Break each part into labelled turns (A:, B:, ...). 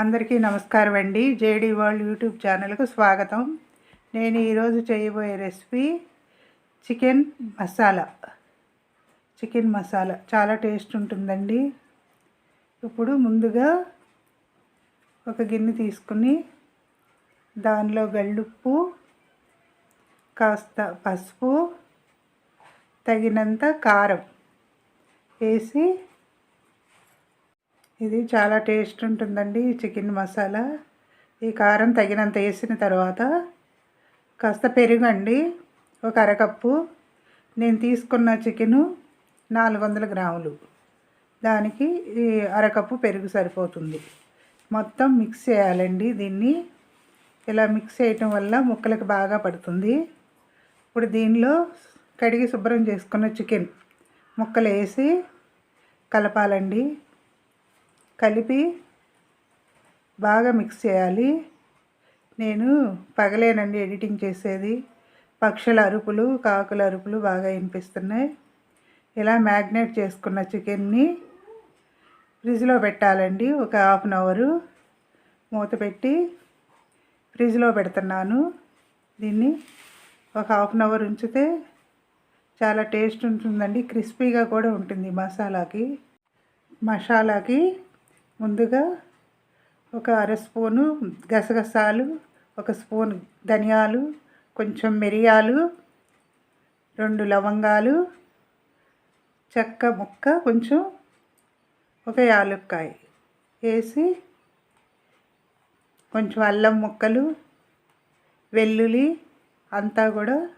A: అందరికీ నమస్కారం అండి. జేడీ వరల్డ్ యూట్యూబ్ ఛానల్కు స్వాగతం. నేను ఈరోజు చేయబోయే recipe chicken masala. Chicken masala చాలా టేస్ట్ ఉంటుందండి. ఇప్పుడు ముందుగా ఒక గిన్నె తీసుకుని దానిలో గళ్ళుప్పు కాస్త పసుపు తగినంత కారం వేసి ఇది చాలా టేస్ట్ ఉంటుందండి చికెన్ మసాలా. ఈ కారం తగినంత వేసిన తర్వాత కాస్త పెరుగండి. ఒక అరకప్పు. నేను తీసుకున్న చికెను నాలుగు వందల గ్రాములు. దానికి ఈ అరకప్పు పెరుగు సరిపోతుంది. మొత్తం మిక్స్ చేయాలండి దీన్ని. ఇలా మిక్స్ చేయటం వల్ల ముక్కలకు బాగా పడుతుంది. ఇప్పుడు దీనిలో కడిగి శుభ్రం చేసుకున్న చికెన్ ముక్కలు వేసి కలపాలండి. కలిపి బాగా మిక్స్ చేయాలి. నేను పగలేనండి ఎడిటింగ్ చేసేది. పక్షుల అరుపులు కాకుల అరుపులు బాగా వినిపిస్తున్నాయి. ఇలా మ్యాగ్నేట్ చేసుకున్న చికెన్ని ఫ్రిడ్జ్లో పెట్టాలండి. ఒక హాఫ్ అన్ అవరు మూత పెట్టి ఫ్రిడ్జ్లో పెడుతున్నాను. దీన్ని ఒక హాఫ్ అన్ అవర్ ఉంచితే చాలా టేస్ట్ ఉంటుందండి. క్రిస్పీగా కూడా ఉంటుంది మసాలాకి మసాలాకి ముందుగా ఒక అర స్పూను గసగసాలు ఒక స్పూన్ ధనియాలు కొంచెం మిరియాలు రెండు లవంగాలు చెక్క ముక్క కొంచెం ఒక యాలక్కాయ వేసి కొంచెం అల్లం ముక్కలు వెల్లుల్లి అంతా కూడా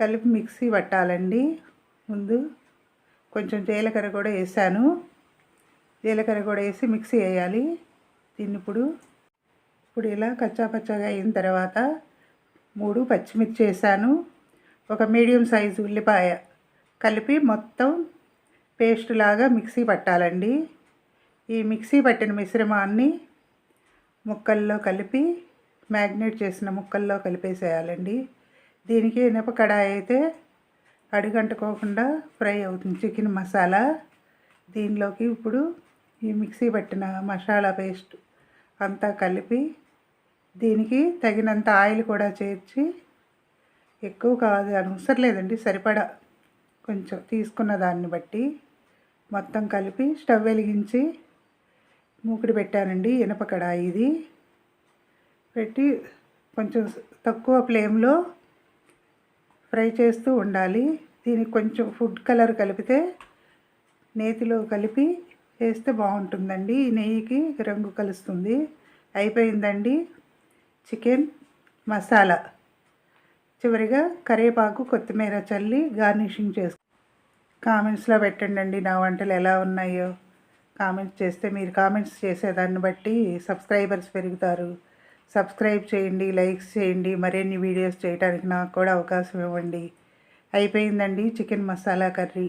A: కలిపి మిక్సీ పట్టాలండి. ముందు కొంచెం జీలకర్ర కూడా వేసాను. జీలకర్ర కూడా వేసి మిక్సీ వేయాలి. దీన్ని ఇప్పుడు ఇప్పుడు ఇలా కచ్చాపచ్చాగా అయిన తర్వాత మూడు పచ్చిమిర్చి వేసాను. ఒక మీడియం సైజు ఉల్లిపాయ కలిపి మొత్తం పేస్ట్ లాగా మిక్సీ పట్టాలండి. ఈ మిక్సీ పట్టిన మిశ్రమాన్ని ముక్కల్లో కలిపి మ్యాగ్నేట్ చేసిన ముక్కల్లో కలిపేసేయాలండి. దీనికి ఇనప కడాయి అయితే అడుగంటుకోకుండా ఫ్రై అవుతుంది. చికెన్ మసాలా దీనిలోకి ఇప్పుడు ఈ మిక్సీ పట్టిన మసాలా పేస్ట్ అంతా కలిపి దీనికి తగినంత ఆయిల్ కూడా చేర్చి ఎక్కువ కాదు అవసరం లేదండి సరిపడా కొంచెం తీసుకున్న దాన్ని బట్టి మొత్తం కలిపి స్టవ్ వెలిగించి మూకుడు పెట్టానండి ఇనప కడాయి ఇది. పెట్టి కొంచెం తక్కువ ఫ్లేమ్లో ఫ్రై చేస్తూ ఉండాలి. దీనికి కొంచెం ఫుడ్ కలర్ కలిపితే నేతిలో కలిపి వేస్తే బాగుంటుందండి. ఈ నెయ్యికి రంగు కలుస్తుంది. అయిపోయిందండి. చికెన్ మసాలా. చివరిగా కరివేపాకు కొత్తిమీర చల్లి గార్నిషింగ్ చేసు కామెంట్స్లో పెట్టండి నా వంటలు ఎలా ఉన్నాయో. కామెంట్స్ చేస్తే మీరు కామెంట్స్ చేసేదాన్ని బట్టి సబ్స్క్రైబర్స్ పెరుగుతారు. సబ్స్క్రైబ్ చేయండి లైక్స్ చేయండి మరిన్ని వీడియోస్ చేయడానికి నాకు కూడా అవకాశం ఇవ్వండి. అయిపోయిందండి చికెన్ మసాలా కర్రీ.